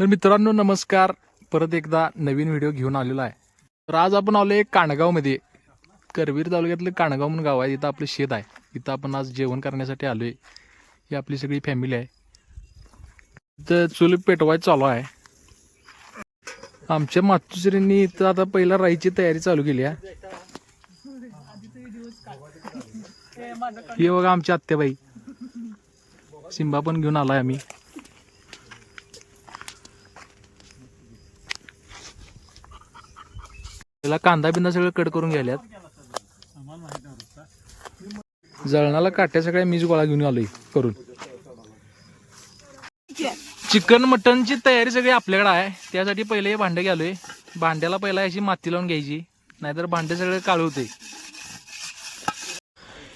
तर मित्रांनो नमस्कार. परत एकदा नवीन व्हिडिओ घेऊन आलेला आहे. तर आज आपण आलो आहे काणगावमध्ये. करवीर तालुक्यातलं काणगाव म्हणून गाव आहे. इथं आपलं शेत आहे. इथं आपण आज जेवण करण्यासाठी आलो आहे ही आपली सगळी फॅमिली आहे. इथं चूल पेटवायचं चालू आहे. आमच्या मातुश्रींनी इथं आता पहिला राईची तयारी चालू केली आहे. हे बघा आमची आत्याबाई. सिंबा पण घेऊन आलाय आम्ही. त्याला कांदा बिंदा सगळं कट करून घ्यायल्यात. जळणाला काट्या सगळ्या मीच गोळा घेऊन आलोय करून. चिकन मटनची तयारी सगळी आपल्याकडे आहे. त्यासाठी पहिले हे भांडे घ्यालोय. भांड्याला पहिला अशी माती लावून घ्यायची. नाहीतर भांडे सगळे काळ होते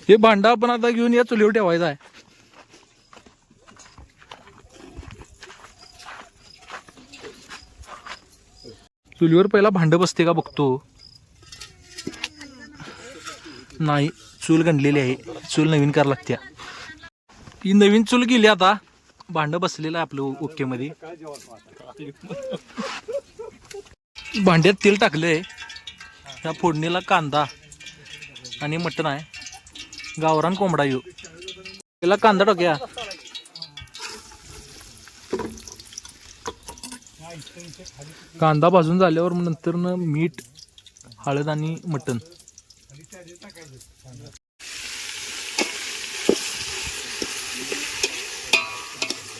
हे भांडं आपण आता घेऊन या चुलीवर ठेवायचं आहे. चुलीवर पहिला भांड बसते का बघतो. नाही चूल गणलेली आहे. चूल नवीन करावं लागत्या. ही नवीन चूल गेली आता. भांड बसलेलं आहे आपलं ओकेमध्ये. भांड्यात तेल टाकलंय. त्या फोडणीला कांदा आणि मटण आहे. गावरान कोंबडा येऊ त्याला कांदा टाकूया. कांदा भाजून झाल्यावर मग नंतर न मीठ हळद आणि मटण.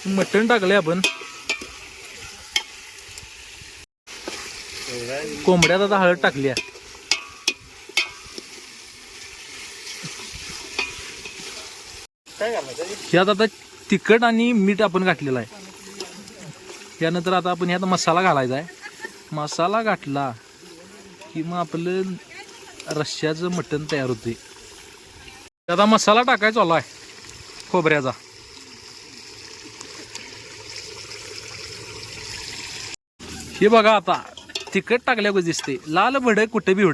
मटण टाकले आपण. कोंबड्यात आता हळद टाकली आहे. ह्यात आता तिखट आणि मीठ आपण घातलेलं आहे. त्यानंतर आता आपण ह्यात मसाला घालायचा आहे. मसाला घातला की मग आपलं रश्श्याचं मटण तयार होते. आता मसाला टाकायचा आला आहे खोबऱ्याचा. हे बघा आता तिखट टाकल्यावर दिसते. लाल भडक कुठे बी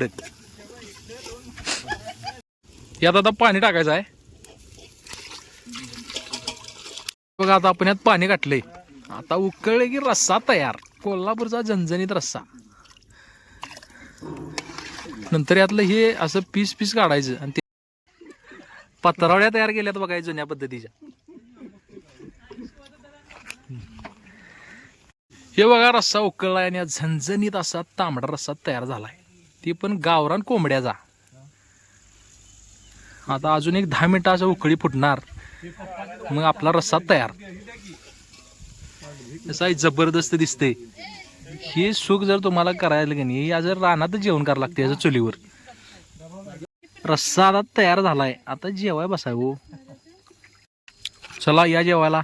यात आता पाणी टाकायचं आहे. बघा आता आपण यात पाणी घातलंय. आता उकळले की रस्सा तयार. कोल्हापूरचा झणझणीत रस्सा. नंतर यातलं हे असं पीस पीस काढायचं आणि ते पत्रावड्या तयार केल्यात बघाय जुन्या पद्धतीच्या. हे बघा रस्सा उकळलाय आणि झणझणीत असा तांबडा रस्सा तयार झालाय. ती पण गावरान कोंबड्याचा. आता अजून एक दहा मिनिटं असं उकळी फुटणार. मग आपला रस्सा तयार. असा जबरदस्त दिसते हे सुख जर तुम्हाला करायला की नाही या जर रानात जेवण करावं लागते याच्या चुलीवर. रस्सा आता तयार झालाय. आता जेवाय बसाय हो चला या जेवायला.